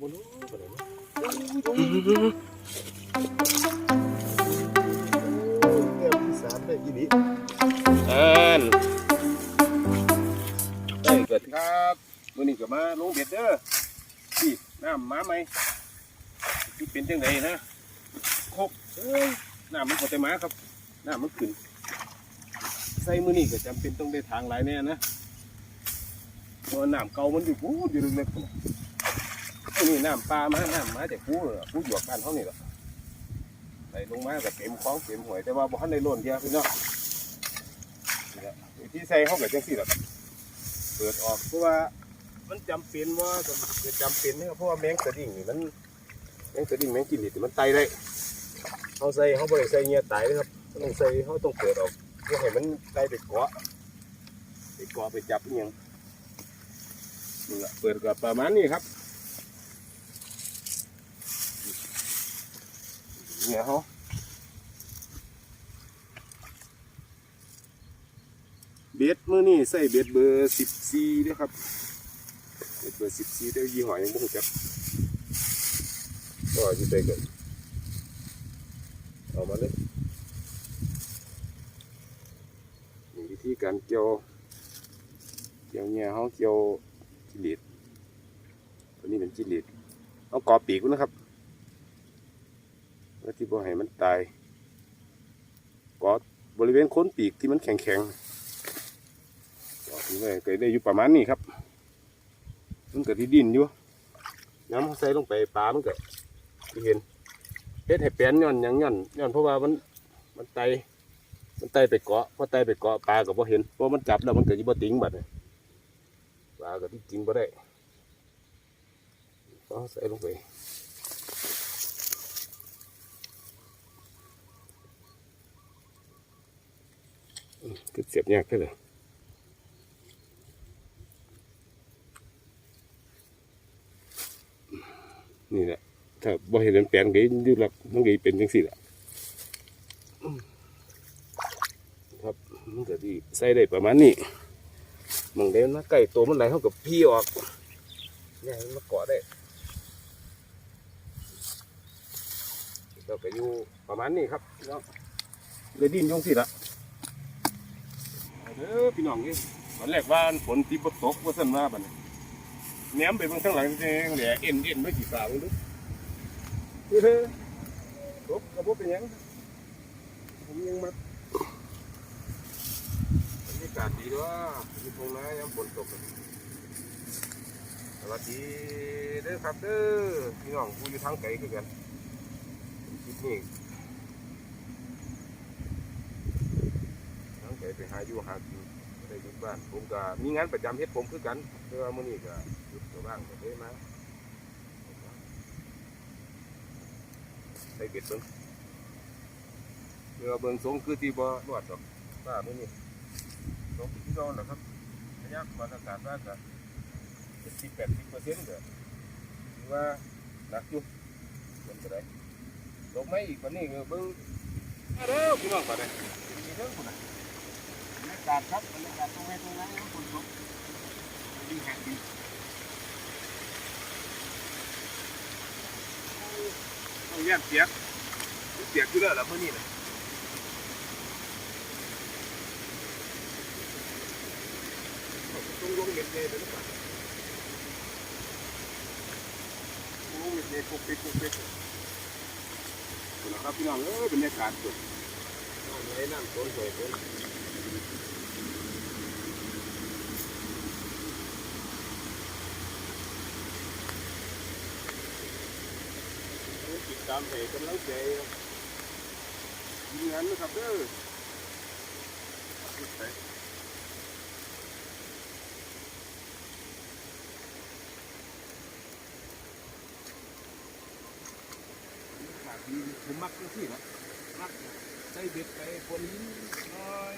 บนนู้นไปไหนวะแก้วที่สามได้ยี่นี้อันเกิดครับมื่อนี้ก็มาลงเบ็ดเด้อพี่น้ำมาไหมที่เป็นจังไดนะคกเอ้ยน้ำมันพอแต่มาครับน้ำมันขึ้นใส่มือนี่ก็จำเป็นต้องได้ทางหลายแน่นะเพราะน้ำเก่ามันอยู่ปูดอยู่ลึกๆพุ่นน่ะ อันนี้น้ำปลามาน้ำมาจากปูเหรอปูหยวกบ้านเขานี่แหละใส่ลงมาก็เต็มคลองเต็มหวยแต่ว่าบ่ทันได้ล้นเดียวพี่น้องนี่แหละวิธีใส่เขาก็จังสี่แหรับเปิดออกเพราะว่ามันจำเป็นว่าจะจำเป็นนะเพราะว่าแมงสดิ้งนี่มันแมงสดิ้งแมงกินนี่มันไตได้เขาใส่เขาบริใส่เงี้ยตนะครับต้องใส่เขาต้องเปิดออกเพื่อให้มันไตไปเกาะไปเกาะไปจับอหยังนี่แหละเปิดก็ประมาณนี้ครับ เนี่ยเขาเบ็ดมือนี่ใส่เบ็ดเบอร์สิบสี่ด้วยครับ เบ็ดเบอร์สิบสี่เดี๋ยวยี่ห้อยังบ่รู้จักก็อยิ่ใส่กันเอามาเลยนี่วิธีการเกี่ยว เกี่ยวเนี่ยเขาเกี่ยวจิลิดตัวนี้เป็นจิลิดเอากรอบปีกมันนะครับ พื่อที่บ่ให้มันตายกอดบริเวณโคนปีกที่มันแข็งๆก็ถือว่าเกิดได้อยู่ประมาณนี้ครับ มันเกิดที่ดินอยู่น้ำใส่ลงไปปลามันเกิดที่เห็นเฮ็ดให้แปลนย้อนยังย้อนย้อนเพราะว่ามันมันไตมันไตไปเกาะพอไตไปเกาะปลาก็บ่เห็นเพราะมันจับแล้วมันเกิดยี่บ่ติงบัดนี้ปลาก็ที่จริงบ่ได้ก็ใส่ลงไป คือเสียบยากแค่เลยนี่แหละถ้าบ่เห็นมันแปลนก็ยู่หลักมันก็เป็นจังซี่แหละครับมันก็ดีใส่ได้ประมาณนี้มองได้นมาใกล้ตัวมันไหลเท่ากับพี่ออกเนี่ยมันมาเกาะได้เราก็อยู่ประมาณนี้ครับพี่น้องเลยดินจังซี่ละ เอาเด้อพี่น้องนี่ตอนแรกว่าฝนที่บ่ตกว่าซั่นว่าบัดนี้แหนมไปเบางข้างหลังจะแหล่เอ็นเอ็นไม่กี่ฝามึงดูเฮ้ยรบกระบบเป็นหยังผมยังมาบรรยากาศดีด้วยมีตรงนั้นยังฝนตกอยู่สวัสดีเด้อครับเด้อพี่น้องกูอยู่ทางไกลคือกันคลิปนี้าอยู่หากินได้อยู่บ้าน ผมก็มีงานประจำเฮ็ดผมคือกันแต่ว่ามื้อนี้ก็หยุดตัวบ้างก็ได้มาใส่เบ็ดเบิ้งเรือเบิ้งสงคือที่บ่รอดดอกป้ามื้อนี้ตกที่ราแหละครับระยะความอากาศว่าก็เจ็ดสิบแปดสิบเปอร์เซ็นต์ก็ถือว่าหนักอยู่เป็นก็ได้ตกไหมอีกวันนี้ก็เบิ้งมาเด้อพี่น้องมาเลยมีเรื่องคนน่ะากาศครับบรรยากาศตรงไหนตรงนั้นฝนตกดีแห่งดีต้องแยกเปียกเปียกอยู่แล้วล่ะมื้อนี้น่ะต้องลงเม็ดเลยเด้อป่ะลงเม็ดเลยปุกปิกปุกปิกคุณนะครับพี่น้องเอ้ยบรรยากาศสดน้ำไหลน้ำต้นสวย ตามให้กำลังใจทีมงานนะครับเด้อไปผมมักจังซี่นะมักใส่เบ็ดไปคนหินน้อย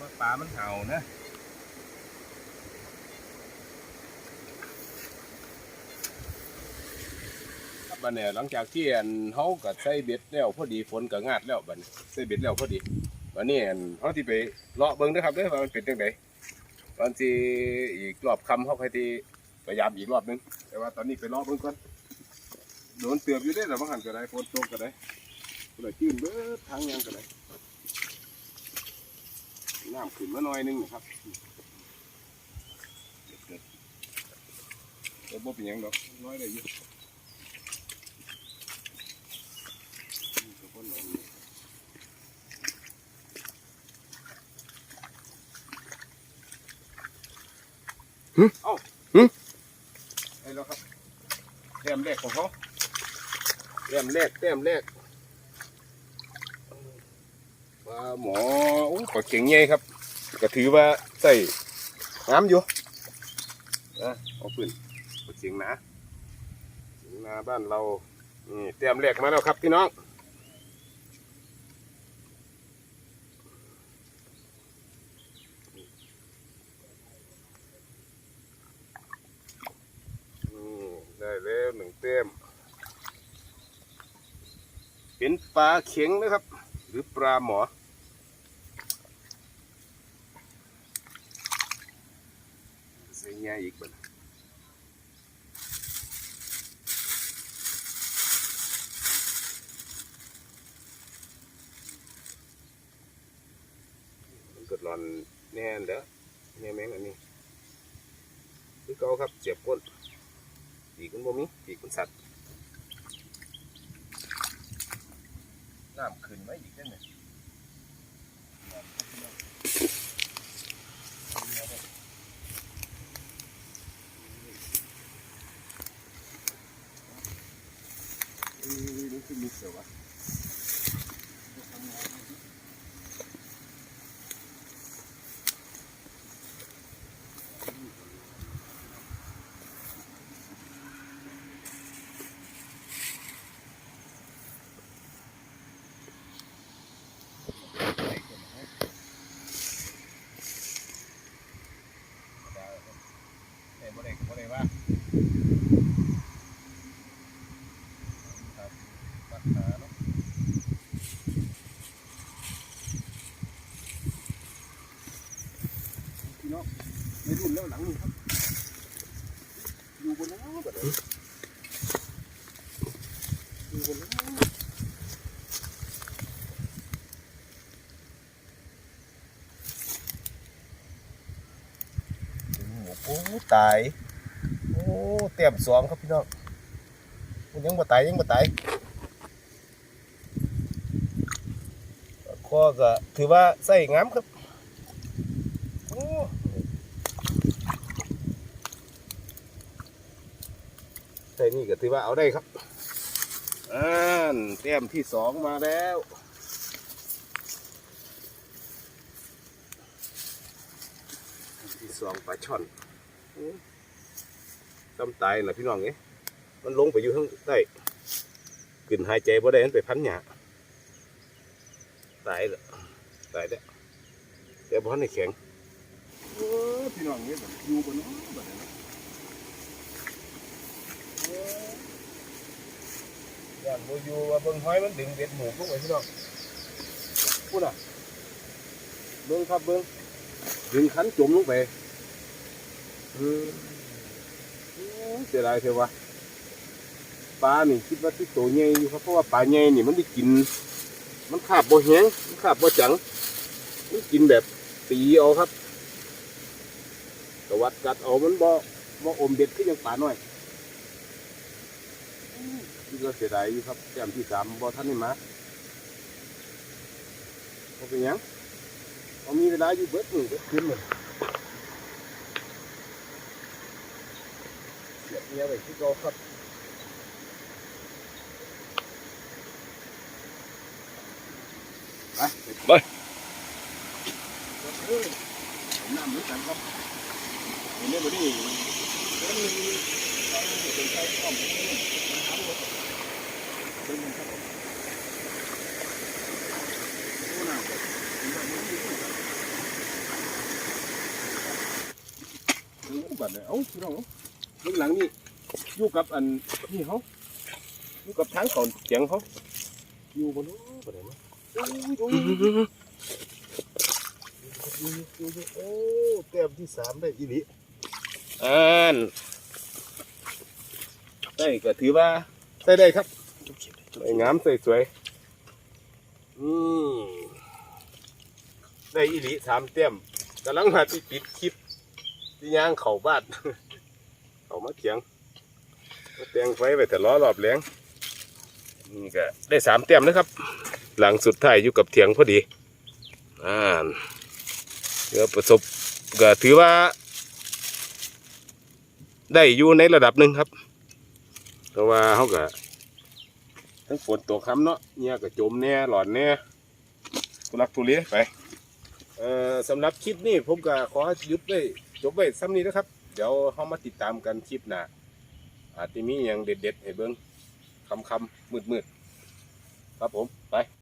มาปลามันเห่านะ บัดเนี่ยหลังจากที่อันเฮาก็ใส่เบ็ดแล้วพอดีฝนก็งาดแล้วบัดนี้ใส่เบ็ดแล้วพอดีบันนี้อันเขาที่ไปเลาะเบิ้งนะครับเด้อว่ามันเป็นจังไดวันที่อีกรอบคำเขาไปที่พยายามอีกรอบนึงแต่ว่าตอนนี้ไปเลาะเบิ้งก่อนโดนเตือบอยู่ได้หรอบางหันก็ได้ฝนตกก็ได้ก็ได้จื้นเบิดทางยังก็ได้น้ำขึ้นมาหน่อยนึงนะครับเด็ดๆแต่บ่เป็นยังดอกน้อยได้อยู่อืมก็บ่หนอนอยู่ ไอ้แล้วครับแต้มแรกของเขาแต้มแรกแต้มแรกปลาหมอโอ้ปลาเก่งใหญ่ครับ ก็ถือว่าใส่น้ำอยู่นะเอาปืนปลาเก่งหนาเก่งหนาบ้านเรานี่แต้มแรกมาแล้วครับพี่น้องอืม ได้แล้วหนึ่งแต้มเป็นปลาเข็งนะครับ หรือปลาหมอใส่ง่ายอีกบัดมันเกิดร้อนแน่นเด้อแน่แมงอันนี้คือเก่าครับเสียบก้น ปีกมันบ่มีปีกมันสัตว์น้ำขึ้นไหมอีกนั่นน่ะเอ้ยนี่คือมิสเตอร์วะเอ้ยบ่ได้บ่ได้ว่าครับปัญหาเนาะ พี่น้องในรุ่นแล้วหลังนี่ครับอยู่บนนั้นก็ได้อยู่บนนั้นโอ้ตาย โอ้เต็มสองครับพี่น้องมันยังบ่ตายยังบ่ตายข้อก็ถือว่าใส่งามครับ โอ้ใส่ นี่ก็ถือว่าเอาได้ครับอ่านแต้มที่สองมาแล้วแต้มที่สองปลาช่อนอืมต้มตายนะพี่น้องเอ้ยมันลงไปอยู่ข้างใต้กลิ่นหายใจบ่ได้มันไปพันหยาตายแล้วตายแล้วแต่บ่ทันได้แข็งโอ้ยพี่น้องนี่แบบอยู่บนน้ำแบบนี้นะโอ้ย ย่านโบอยู่ว่าเบิ่งห้อยมันดึงเบ็ดหมูพวกไว้พี่น้องพูดอะเบิ่งครับเบิ่งดึงขันจมลงไปเออโอ้ยเสียดายเถอะวะปลานี่คิดว่าที่โตใหญ่อยู่ครับเพราะว่าปลาใหญ่นี่มันได้กิน มันขาบบ่แห้งมันขาบบ่จังมันกินแบบตีเอาครับตวัดกัดเอามันบ่บ่อมเด็ดขึ้นยังป่าน้อย นี่ก็เสียดายอยู่ครับแต้มที่สามบ่ท่านนี่มาบ่เป็นหยังเอามีเวลาอยู่เบิดมือเบิดคืนเลยเสียบเมียไปที่เก่าครับไปไปเออน้ำเหมือนกันครับเห็นไหม บ่นี่เดินหนึ่งเป็นใจอ้อมไปนี่ถามรถเดินมันครับโอ้น่าจะเห็นว่ามันมีอยู่ครับโอ้บัดเนี่ยเอ้าพี่น้องเบื้องหลังนี่อยู่กับอันนี่เขาอยู่กับทางเขาเสียงเขาอยู่บนู้นบ่ได้มั้ยโอ้ยโอ้ยอยู่อยู่อยู่โอ้แต้มที่สามได้อีหลีอ่าน ได้ก็ถือว่าใส่ได้ครับสวยงามสวยๆอืมได้อีหลีสามเต็มกำลังมาที่ปิดคลิปที่ย่างเข่าบ้านเขามาเขียงมาแต่งไฟไปแต่ล้อรอบแรงนี่ก็ได้สามเต็มนะครับ หลังสุดท้ายอยู่กับเถียงพอดีอ่านเดี๋ยวประสบก็ถือว่า ได้อยู่ในระดับหนึ่งครับ เพราะว่าเขาก็ทั้งฝนตกคำเนาะเนี่ยก็จมแน่หลอนแน่ทุลักทุเลไปเอ่อสำหรับคลิปนี้ผมก็ขอหยุดไว้จบไว้ซ้ำนี้นะครับ เดี๋ยวเขามาติดตามกันคลิปหน้าอาจจะมีอย่างเด็ดๆให้เบิ้งคำคำมืดมืดๆครับผม ไป